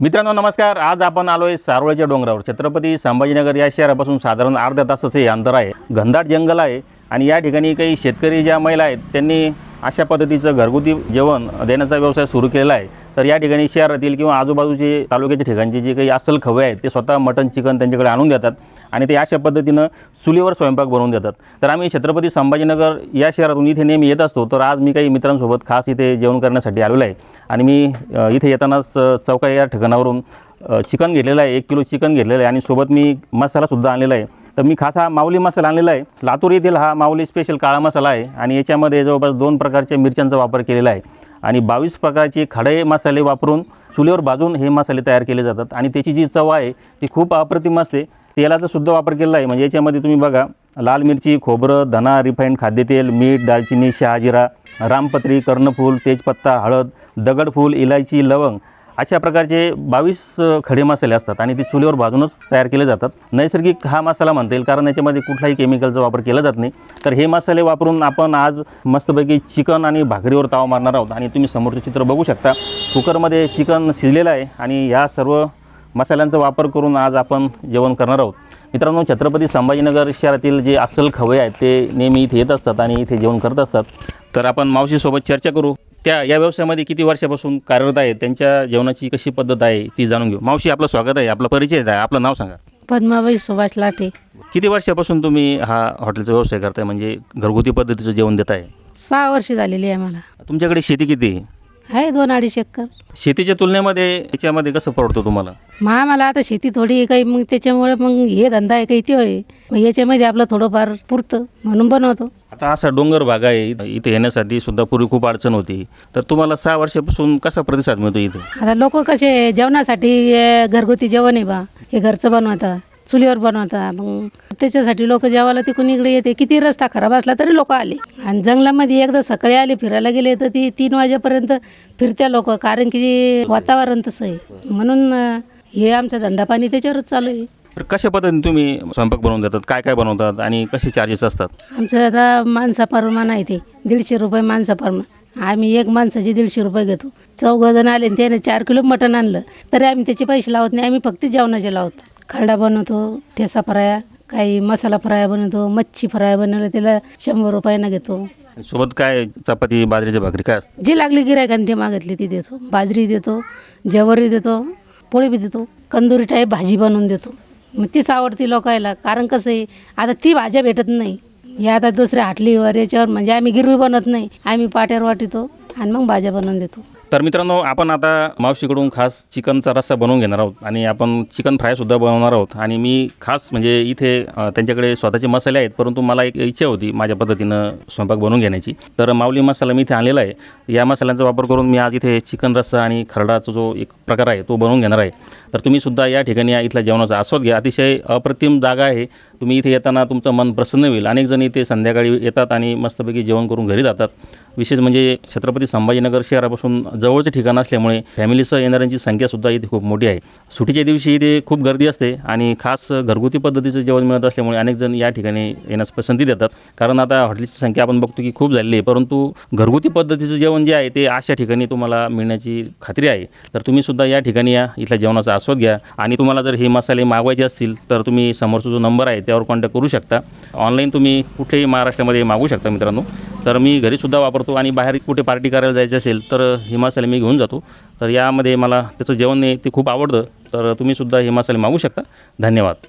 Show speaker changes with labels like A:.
A: मित्रांनो नमस्कार. आज आपण आलोय सारोळ्याच्या डोंगरावर. छत्रपती संभाजीनगर या शहरापासून साधारण अर्ध्या तासाचं हे अंतर आहे. घनदाट जंगल आहे आणि या ठिकाणी काही शेतकरी ज्या महिला आहेत त्यांनी अशा पद्धतीचं घरगुती जेवण देण्याचा व्यवसाय सुरू केलेला आहे. तर या ठिकाणी शहरातील किंवा आजूबाजूचे तालुक्याच्या ठिकाणचे जे काही अस्सल खवे आहेत ते स्वतः मटन चिकन त्यांच्याकडे आणून देतात आणि ते अशा पद्धतीनं चुलीवर स्वयंपाक बनवून देतात. तर आम्ही छत्रपती संभाजीनगर या शहरातून इथे नेहमी येत असतो. तर आज मी काही मित्रांसोबत खास इथे जेवण करण्यासाठी आलेलो आहे आणि मी इथे येतानाच चौका या ठिकाणावरून चिकन घेतलेलं आहे. एक किलो चिकन घेतलेलं आहे आणि सोबत मी मसालासुद्धा आणलेला आहे. तर मी खास हा माऊली मसाला आणलेला आहे. लातूर येथील हा माऊली स्पेशल काळा मसाला आहे आणि याच्यामध्ये जवळपास दोन प्रकारच्या मिरच्यांचा वापर केलेला आहे. आणि बावीस प्रकारचे खडे मसाले वापरून चुलीवर भाजून हे मसाले तयार केले जातात. आणि त्याची जी चव आहे ती खूप अप्रतिम असते. तेलाचा सुद्धा वापर केलेला आहे. म्हणजे याच्यामध्ये तुम्ही बघा लाल मिरची खोबरं धना रिफाईंड खाद्यतेल मीठ दालचिनी शहाजिरा रामपत्री कर्णफूल तेजपत्ता हळद दगडफूल इलायची लवंग अशा प्रकारचे बावीस खडे मसाले असतात आणि ते चुलीवर भाजूनच तयार केले जातात. नैसर्गिक हा मसाला म्हणता येईल कारण याच्यामध्ये कुठलाही केमिकलचा वापर केला जात नाही. तर हे मसाले वापरून आपण आज मस्तपैकी चिकन आणि भाकरीवर ताव मारणार आहोत. आणि तुम्ही समोरचं चित्र बघू शकता. कुकरमध्ये चिकन शिजलेलं आहे आणि या सर्व मसाल्यांचा वापर करून आज आपण जेवण करणार आहोत. मित्रांनो छत्रपती संभाजीनगर शहरातील जे अस्सल खवय आहेत ते नेहमी इथे येत असतात आणि इथे जेवण करत असतात. तर आपण मावशीसोबत चर्चा करू. त्या या व्यवसायामध्ये किती वर्षापासून कार्यरत आहे? त्यांच्या जेवणाची कशी पद्धत आहे? ती जाणून घेऊ. मावशी आपलं स्वागत आहे. आपला परिचय आहे आपलं नाव सांगा.
B: पद्माबाई सुभाष लाटे
A: किती वर्षापासून तुम्ही हा हॉटेलचा व्यवसाय करताय? म्हणजे घरगुती पद्धतीचं जेवण देत आहे
B: सहा वर्ष झालेली आहे मला.
A: तुमच्याकडे शेती किती आहे?
B: आहे दोन अडीच एकर.
A: शेतीच्या तुलनेमध्ये याच्यामध्ये कसं परवडतं तुम्हाला?
B: मग आम्हाला आता शेती थोडी काही मग त्याच्यामुळे मग हे धंदा आहे काही ते आहे. मग याच्यामध्ये आपलं थोडंफार पुरतं म्हणून बनवतो.
A: आता असा डोंगर भाग आहे इथं- इथे येण्यासाठी सुद्धा पूर्वी खूप अडचण होती. तर तुम्हाला सहा वर्षापासून कसा प्रतिसाद मिळतो इथे?
B: आता लोक कसे जेवणासाठी अं, घरगुती जेवण आहे बा हे घरचं बनवता चुलीवर बनवता. मग त्याच्यासाठी लोक जेवायला तिकडून इकडे येते. किती रस्ता खराब असला तरी लोक आले. आणि जंगलामध्ये एकदा सकाळी आले फिरायला गेले तर ती तीन वाजेपर्यंत फिरत्या लोक कारण की वातावरण तसं आहे. म्हणून हे आमचा धंदा पाणी त्याच्यावरच चालू आहे.
A: तर कशा पद्धतीने तुम्ही स्वयंपाक बनवून देतात? काय काय बनवतात? आणि कसे चार्जेस असतात?
B: आमचं आता माणसाप्रमाण आहे ते. दीडशे रुपये माणसाप्रमाण आम्ही एक माणसाचे दीडशे रुपये घेतो. चौघं जण आले आणि त्याने चार किलो मटण आणलं. तरी आम्ही त्याचे पैसे लावत नाही. आम्ही फक्त जेवणाचे लावतो. खरडा बनवतो ठेसा फ्राया काही मसाला फ्राय बनवतो मच्छी फ्राय बनवलं त्याला शंभर रुपयानं घेतो.
A: सोबत काय चपाती बाजरीची भाकरी काय असतं?
B: जी लागली गिरायकाने ते मागितली ती देतो. बाजरी देतो ज्वारी देतो पोळी बी देतो कंदुरी टाईप भाजी बनवून देतो. मग तीच आवडती लोकायला कारण कसं आहे आता ती भाज्या भेटत नाही. हे आता दुसऱ्या हाटलीवर याच्यावर म्हणजे आम्ही गिरवी बनवत नाही आम्ही पाट्यावर वाटितो आणि मग भाज्या बनवून देतो.
A: तर मित्रांनो आपण आता मावशीकडून खास चिकनचा रस्सा बनवून घेणार आहोत आणि आपण चिकन फ्रायसुद्धा बनवणार आहोत. आणि मी खास म्हणजे इथे त्यांच्याकडे स्वतःचे मसाले आहेत परंतु मला एक इच्छा होती माझ्या पद्धतीनं स्वयंपाक बनवून घेण्याची. तर माऊली मसाला मी इथे आणलेला आहे. या मसाल्यांचा वापर करून मी आज इथे चिकन रस्सा आणि खरडाचा जो एक प्रकार आहे तो बनवून घेणार आहे. तर तुम्हीसुद्धा या ठिकाणी या इथल्या जेवणाचा आस्वाद घ्या. अतिशय अप्रतिम जागा आहे. तुम्ही इथे येताना तुमचं मन प्रसन्न होईल. अनेक जण इथे संध्याकाळी येतात आणि मस्तपैकी जेवण करून घरी जातात. विशेष म्हणजे छत्रपती संभाजीनगर शहरापासून जवळचं ठिकाण असल्यामुळे फॅमिलीसह येणाऱ्यांची संख्यासुद्धा इथे खूप मोठी आहे. सुट्टीच्या दिवशी इथे खूप गर्दी असते आणि खास घरगुती पद्धतीचं जेवण मिळत असल्यामुळे अनेक जण या ठिकाणी येण्यास पसंती देतात. कारण आता हॉटेलची संख्या आपण बघतो की खूप झालेली आहे परंतु घरगुती पद्धतीचं जेवण जे आहे ते अशा ठिकाणी तुम्हाला मिळण्याची खात्री आहे. तर तुम्ही सुद्धा या ठिकाणी या इथल्या जेवणाचा आस्वाद घ्या. आणि तुम्हाला जर हे मसाले मागवायचे असतील तर तुम्ही समोरचा जो नंबर आहे त्यावर कॉन्टॅक्ट करू शकता. ऑनलाईन तुम्ही कुठेही महाराष्ट्रामध्ये मागवू शकता मित्रांनो. तर मी घरीसुद्धा वापरतो आणि बाहेर कुठे पार्टी करायला जायचं असेल तर हे मी घेऊन जातो. तर यामध्ये मला त्याचं जेवण आहे ते खूप आवडतं. तर तुम्हीसुद्धा हे मागू शकता. धन्यवाद.